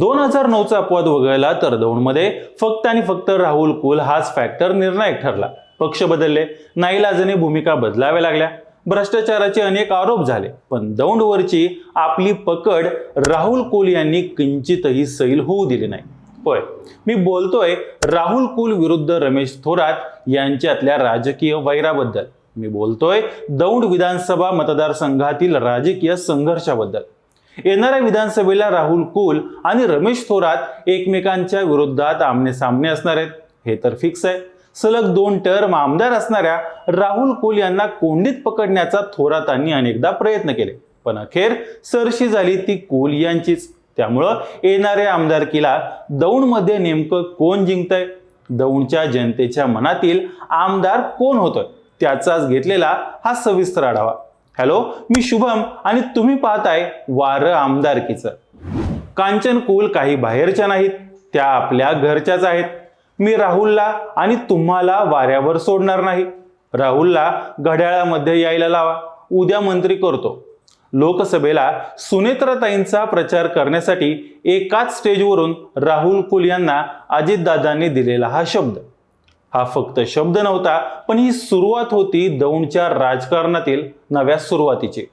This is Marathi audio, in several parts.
दोन हजार नऊचा अपवाद वगळला तर दौंडमध्ये फक्त आणि फक्त राहुल कुल हाच फॅक्टर निर्णायक ठरला. पक्ष बदलले नाईलाजाने भूमिका बदलाव्या लागल्या. भ्रष्टाचाराचे अनेक आरोप झाले पण दौंडवरची आपली पकड राहुल कुल यांनी किंचितही सैल होऊ दिली नाही. होय मी बोलतोय राहुल कुल विरुद्ध रमेश थोरात यांच्यातल्या राजकीय वैराबद्दल. मी बोलतोय दौंड विधानसभा मतदारसंघातील राजकीय संघर्षाबद्दल. येणाऱ्या विधानसभेला राहुल कुल आणि रमेश थोरात एकमेकांच्या विरोधात आमने सामने असणार आहेत. हे तर फिक्स आहे. सलग दोन टर्म आमदार असणाऱ्या राहुल कुल यांना कोंडीत पकडण्याचा थोरातांनी अनेकदा प्रयत्न केले. पण अखेर सरशी झाली ती कुल यांचीच. त्यामुळं येणाऱ्या आमदारकीला दौंडमध्ये नेमकं कोण जिंकतंय? दौंडच्या जनतेच्या मनातील आमदार कोण होतोय? त्याचाच घेतलेला हा सविस्तर आढावा. हॅलो मी शुभम आणि तुम्ही पाहताय वारं आमदारकीचं. कांचन कुल काही बाहेरच्या नाहीत त्या आपल्या घरच्याच आहेत. मी राहुलला आणि तुम्हाला वाऱ्यावर सोडणार नाही. राहुलला घड्याळामध्ये यायला लावा. उद्या मंत्री करतो. लोकसभेला सुनेत्राताईंचा प्रचार करण्यासाठी एकाच स्टेजवरून राहुल कुल यांना अजितदादांनी दिलेला हा शब्द. हा फक्त शब्द नव्हता पण ही सुरुवात होती दौंडच्या राजकारणातील नव्या सुरुवातीची.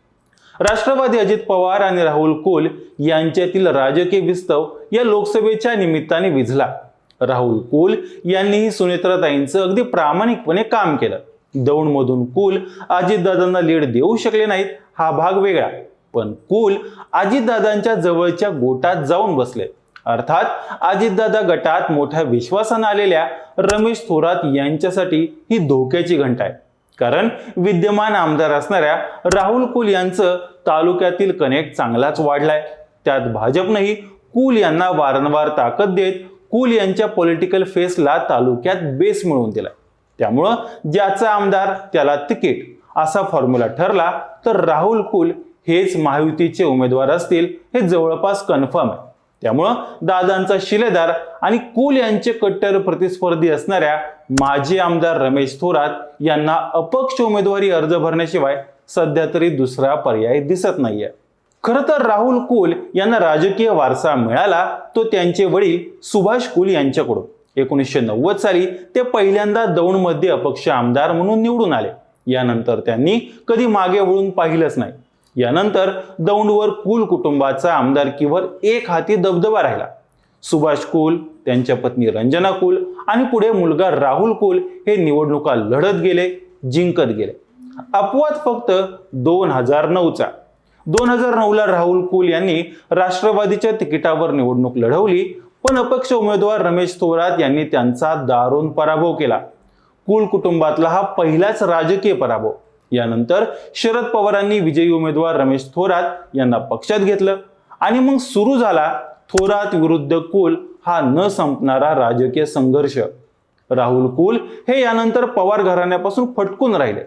राष्ट्रवादी अजित पवार आणि राहुल कुल यांच्यातील राजकीय विस्तव या लोकसभेच्या निमित्ताने विझला. राहुल कुल यांनीही सुनेत्राताईंचं अगदी प्रामाणिकपणे काम केलं. दौंडमधून कुल अजितदादांना लीड देऊ शकले नाहीत हा भाग वेगळा. पण कुल अजितदादांच्या जवळच्या गोटात जाऊन बसले. अर्थात अजितदादा गटात मोठ्या विश्वासानं आलेल्या रमेश थोरात यांच्यासाठी ही धोक्याची घंटा आहे. कारण विद्यमान आमदार असणाऱ्या राहुल कुल यांचं तालुक्यातील कनेक्ट चांगलाच वाढलाय. त्यात भाजपनंही कुल यांना वारंवार ताकद देत कुल यांच्या पॉलिटिकल फेसला तालुक्यात बेस मिळवून दिलाय. त्यामुळं ज्याचा आमदार त्याला तिकीट असा फॉर्म्युला ठरला तर राहुल कुल हेच महायुतीचे उमेदवार असतील हे जवळपास कन्फर्म आहे. त्यामुळं दादांचा शिलेदार आणि कुल यांचे कट्टर प्रतिस्पर्धी असणाऱ्या माजी आमदार रमेश थोरात यांना अपक्ष उमेदवारी अर्ज भरण्याशिवाय सध्या तरी दुसरा पर्याय दिसत नाहीये. खरं तर राहुल कुल यांना राजकीय वारसा मिळाला तो त्यांचे वडील सुभाष कुल यांच्याकडून. एकोणीसशे नव्वद साली ते पहिल्यांदा दौंडमध्ये अपक्ष आमदार म्हणून निवडून आले. यानंतर त्यांनी कधी मागे वळून पाहिलंच नाही. यानंतर दौंडवर कुल कुटुंबाचा आमदारकीवर एक हाती दबदबा राहिला. सुभाष कुल त्यांच्या पत्नी रंजना कुल आणि पुढे मुलगा राहुल कुल हे निवडणुका लढत गेले जिंकत गेले. अपवाद फक्त दोन हजार नऊचा. दोन हजार नऊला राहुल कुल यांनी राष्ट्रवादीच्या तिकिटावर निवडणूक लढवली पण अपक्ष उमेदवार रमेश थोरात यांनी त्यांचा दारुण पराभव केला. कुल कुटुंबातला हा पहिलाच राजकीय पराभव. यानंतर शरद पवारांनी विजयी उमेदवार रमेश थोरात यांना पक्षात घेतलं. आणि मग सुरू झाला थोरात विरुद्ध कुल हा न संपणारा राजकीय संघर्ष. राहुल कुल हे यानंतर पवार घराण्यापासून फटकून राहिले.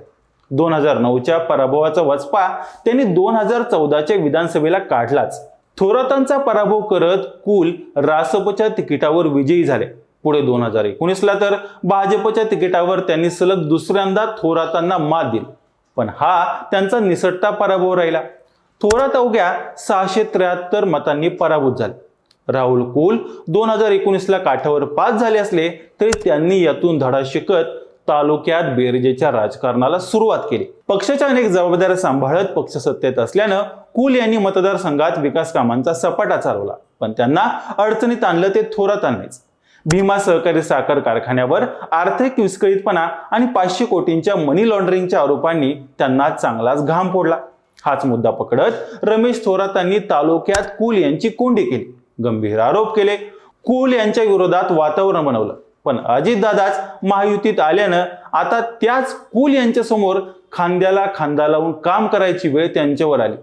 दोन हजार नऊच्या पराभवाचा वचपा त्यांनी दोन हजार चौदाच्या विधानसभेला काढलाच. थोरातांचा पराभव करत कुल रासपच्या तिकिटावर विजयी झाले. पुढे दोन हजार एकोणीसला तर भाजपच्या तिकिटावर त्यांनी सलग दुसऱ्यांदा थोरातांना मात दिली. पण हा त्यांचा निसटता पराभव राहिला. थोरात अवघ्या सहाशे त्र्याहत्तर मतांनी पराभूत झाले. राहुल कुल दोन हजार एकोणीसला काठावर पास झाले असले तरी त्यांनी यातून धडा शिकत तालुक्यात बेरजेच्या राजकारणाला सुरुवात केली. पक्षाच्या अनेक जबाबदाऱ्या सांभाळत पक्ष सत्तेत असल्यानं कुल यांनी मतदारसंघात विकास कामांचा सपाटा चालवला. पण त्यांना अडचणीत आणलं ते थोरातांनीच. भीमा सहकारी साखर कारखान्यावर आर्थिक विस्कळीतपणा आणि पाचशे कोटींच्या मनी लॉन्ड्रिंगच्या आरोपांनी त्यांना चांगलाच घाम फोडला. हाच मुद्दा पकडत रमेश थोरातांनी तालुक्यात कुल यांची कोंडी केली. गंभीर आरोप केले. कुल यांच्या विरोधात वातावरण बनवलं. पण अजितदादाच महायुतीत आल्यानं आता त्याच कुल यांच्यासमोर खांद्याला खांदा लावून काम करायची वेळ त्यांच्यावर आली.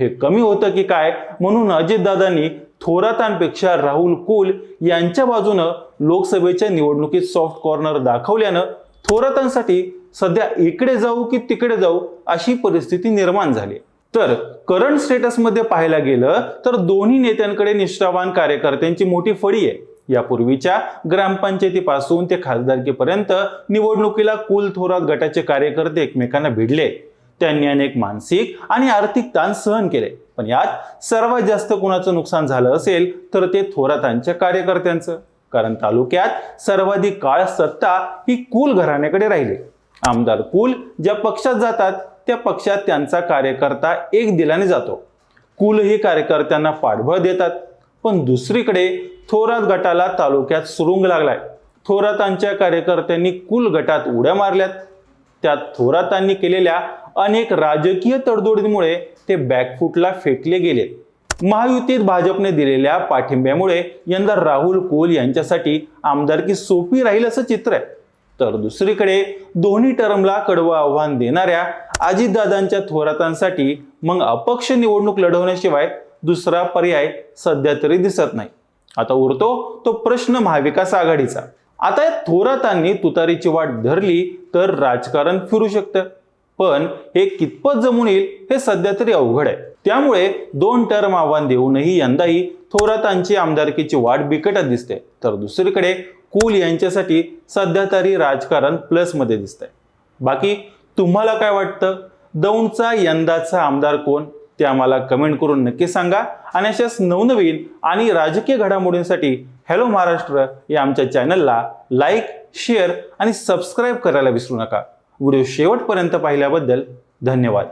हे कमी होतं की काय? म्हणून अजितदादांनी थोरातांपेक्षा राहुल कुल यांच्या बाजूनं लोकसभेच्या निवडणुकीत सॉफ्ट कॉर्नर दाखवल्यानं थोरातांसाठी सध्या इकडे जाऊ की तिकडे जाऊ अशी परिस्थिती निर्माण झाली. तर करंट स्टेटसमध्ये पाहायला गेलं तर दोन्ही नेत्यांकडे निष्ठावान कार्यकर्त्यांची मोठी फळी आहे. यापूर्वीच्या ग्रामपंचायतीपासून ते खासदारकीपर्यंत निवडणुकीला कुल थोरात गटाचे कार्यकर्ते एकमेकांना भिडले. त्यांनी अनेक मानसिक आणि आर्थिक ताण सहन केले. पण यात सर्वात जास्त कुणाचं नुकसान झालं असेल तर ते थोरातांच्या कार्यकर्त्यांचं. कारण तालुक्यात सर्वाधिक काळ सत्ता ही कुल घराण्याकडे राहिली. आमदार कुल ज्या पक्षात जातात त्या पक्षात त्यांचा कार्यकर्ता एक दिलाने जातो. कुलही कार्यकर्त्यांना पाठबळ देतात. पण दुसरीकडे थोरात गटाला तालुक्यात सुरुंग लागलाय. थोरातांच्या कार्यकर्त्यांनी कुल गटात उड्या मारल्यात. त्या थोरातांनी केलेल्या अनेक राजकीय तडजोडीमुळे ते बॅकफुटला फेकले गेलेत महायुतीत भाजपने दिलेल्या पाठिंब्यामुळे यंदा राहुल कोल यांच्यासाठी आमदारकी सोपी राहील असं चित्र आहे. तर दुसरीकडे दोन्ही टर्मला कडवं आव्हान देणाऱ्या अजितदादांच्या थोरातांसाठी मग अपक्ष निवडणूक लढवण्याशिवाय दुसरा पर्याय सध्या तरी दिसत नाही. आता उरतो तो प्रश्न महाविकास आघाडीचा. आता या थोरातांनी तुतारीची वाट धरली तर राजकारण फिरू शकतं. पण हे कितपत जमून येईल हे सध्या तरी अवघड आहे. त्यामुळे दोन टर्म आव्हान देऊनही यंदाही थोरातांची आमदारकीची वाट बिकटच दिसते. तर दुसरीकडे कुल यांच्यासाठी सध्या तरी राजकारण प्लसमध्ये दिसतंय. बाकी तुम्हाला काय वाटतं? दौंडचा यंदाचा आमदार कोण? ते आम्हाला कमेंट करून नक्की सांगा. आणि अशाच नवनवीन आणि राजकीय घडामोडींसाठी हॅलो महाराष्ट्र या आमच्या चॅनलला लाईक शेअर आणि सबस्क्राईब करायला विसरू नका. व्हिडिओ शेवटपर्यंत पाहिल्याबद्दल धन्यवाद.